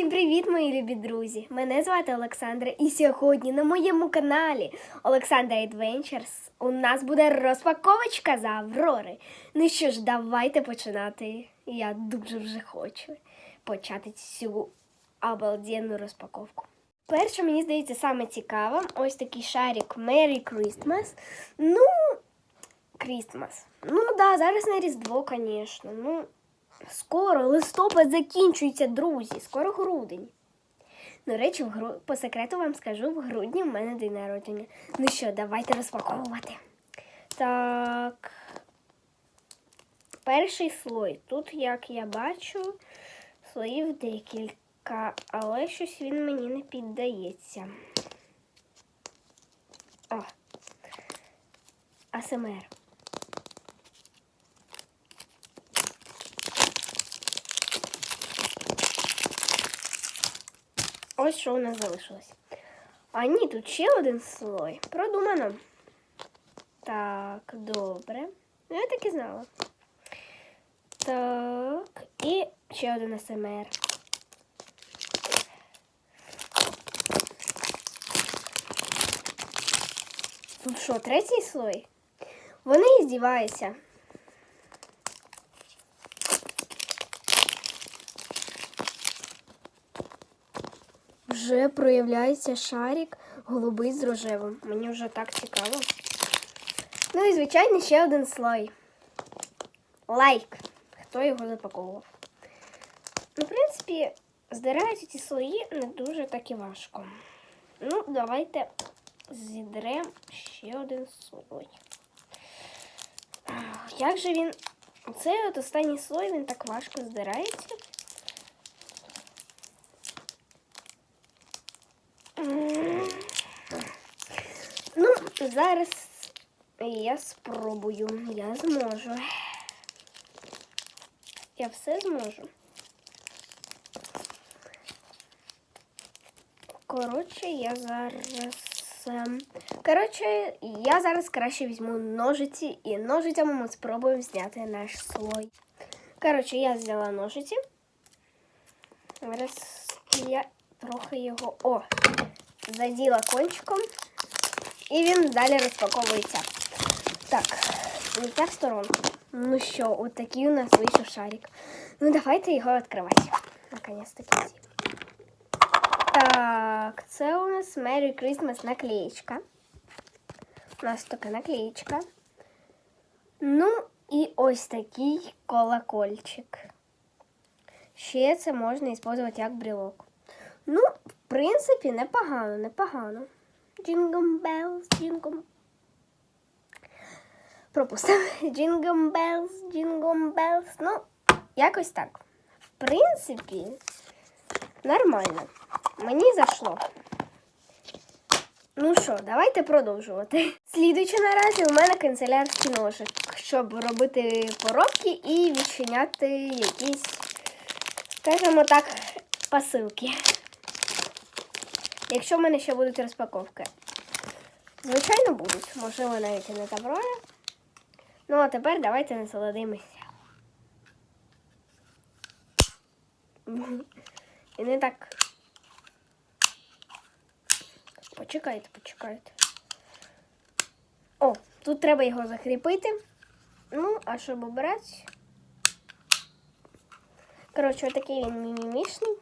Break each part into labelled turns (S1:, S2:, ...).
S1: Всім привіт, мої любі друзі! Мене звати Олександра, і сьогодні на моєму каналі Олександра Adventures у нас буде розпаковочка за Аврори. Ну що ж, давайте починати. Я дуже вже хочу почати цю обалденну розпаковку. Перше, мені здається, саме цікаве ось такий шарик Merry Christmas. Ну, Christmas. Ну да, зараз на Різдво, звісно. Ну, скоро листопад закінчується, друзі. Скоро грудень. До речі, в гру... по секрету вам скажу, в грудні в мене день народження. Ну що, давайте розпаковувати. Так. Перший слой. Тут, як я бачу, слоїв декілька, але щось він мені не піддається. О. АСМР. Ось що у нас залишилось. А ні, тут ще один слой. Продумано. Так, добре. Ну, я так і знала. Так, і ще один СМР. Тут що, третій слой? Вони здіваються. Вже проявляється шарик голубий з рожевим. Мені вже так цікаво. Ну і, звичайно, ще один слой. Лайк. Хто його запаковував? Ну, в принципі, здираються ці слої не дуже так і важко. Ну, давайте зідремо ще один слой. Як же він. Цей от останній слой він так важко здирається. Ну, зараз я спробую. Я зможу. Я все зможу. Коротше, я зараз. ем, Коротше, я зараз краще візьму ножиці і ножицями ми спробуємо зняти наш слой. Коротше, я взяла ножиці. Зараз я трохи його. О! заділа кончиком, і він далі розпаковується. Так, не та сторонку. Ну що, от такий у нас вийшов шарик. Ну, давайте його відкривати. Наконець-таки. Так, це у нас Merry Christmas наклеєчка. У нас така наклеєчка. Ну, і ось такий колокольчик. Ще це можна використовувати як брелок. Ну, в принципі, непогано, непогано. Jingle bells, jingle. Пропустимо. Jingle bells, jingle bells. Ну, якось так. В принципі, нормально. Мені зайшло. Ну що, давайте продовжувати. Слідуючи наразі у мене канцелярський ножик, щоб робити поробки і відчиняти якісь, скажімо так, посилки. Якщо в мене ще будуть розпаковки. Звичайно, будуть. Можливо, навіть і не Таврори. Ну, а тепер давайте насолодимося. І не так. Почекайте, почекайте. О, тут треба його закріпити. Ну, а щоб обрати. Коротше, отакий він мімімішний.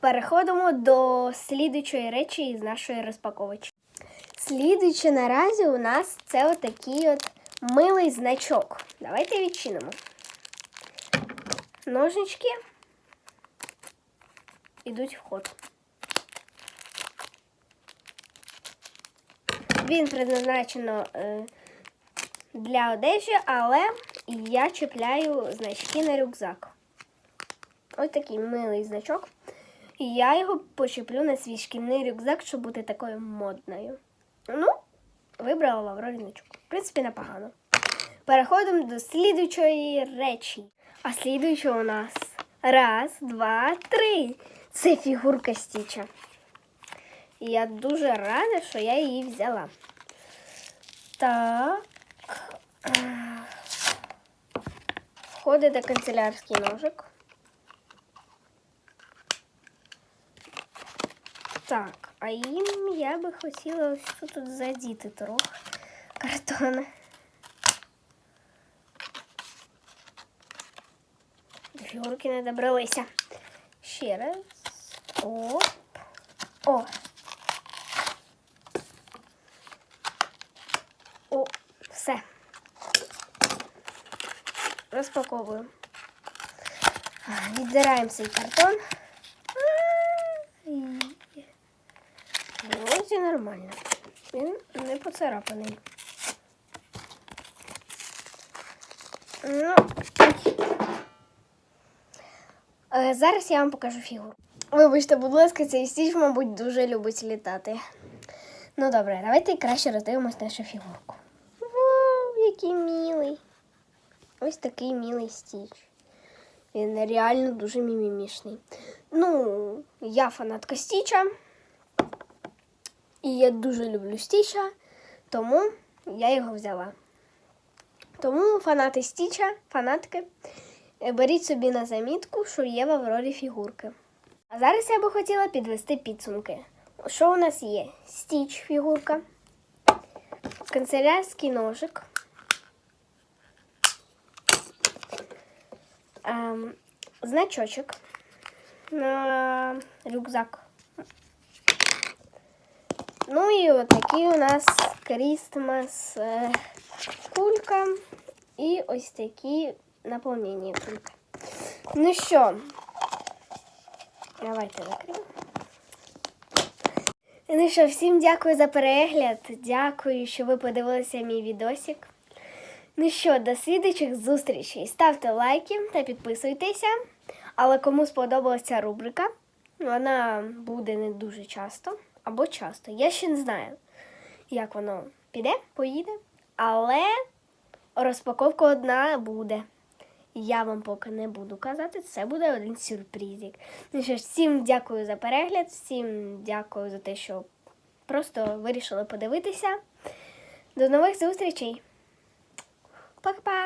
S1: Переходимо до слідучої речі із нашої розпаковочки. Слідуючи наразі у нас це отакий от милий значок. Давайте відчинимо. Ножнички йдуть в ход. Він предназначено е, для одежі, але я чіпляю значки на рюкзак. Ось такий милий значок. І я його почеплю на свій шкільний рюкзак, щоб бути такою модною. Ну, вибрала Лавровий значок. В принципі, непогано. Переходимо до слідуючої речі. А слідуюча у нас раз, два, три. Це фігурка Стіча. Я дуже рада, що я її взяла. Так. Входить канцелярський ножик. Так, а їм я би хотіла ось тут задіти трохи картона. До фігурки не добралися. Ще раз. Оп. О. О, все. Розпаковую. Віддираємо цей картон. Вроді нормально. Він не поцарапаний. Ну, е, зараз я вам покажу фігуру. Вибачте, будь ласка, цей стіч, мабуть, дуже любить літати. Ну добре, давайте краще роздивимось нашу фігурку. Вау, який милий. Ось такий милий стіч. Він реально дуже мімімішний. Ну, я фанатка стіча. І я дуже люблю стіча, тому я його взяла. Тому фанати стіча, фанатки, беріть собі на замітку, що є в Аврорі фігурки. А зараз я би хотіла підвести підсумки. Що у нас є? Стіч фігурка, канцелярський ножик, ем, значочок на рюкзак. Ну і от такий у нас Крістмас е, кулька і ось такі наповнення кульки. Ну що, давайте закриємо. Ну що, всім дякую за перегляд. Дякую, що ви подивилися мій відосик. Ну що, до слідуючих зустрічей. Ставте лайки та підписуйтеся. Але кому сподобалася рубрика, вона буде не дуже часто або часто. Я ще не знаю, як воно піде, поїде. Але розпаковка одна буде. Я вам поки не буду казати, це буде один сюрпризик. Ну що ж, всім дякую за перегляд, всім дякую за те, що просто вирішили подивитися. До нових зустрічей! Па-па!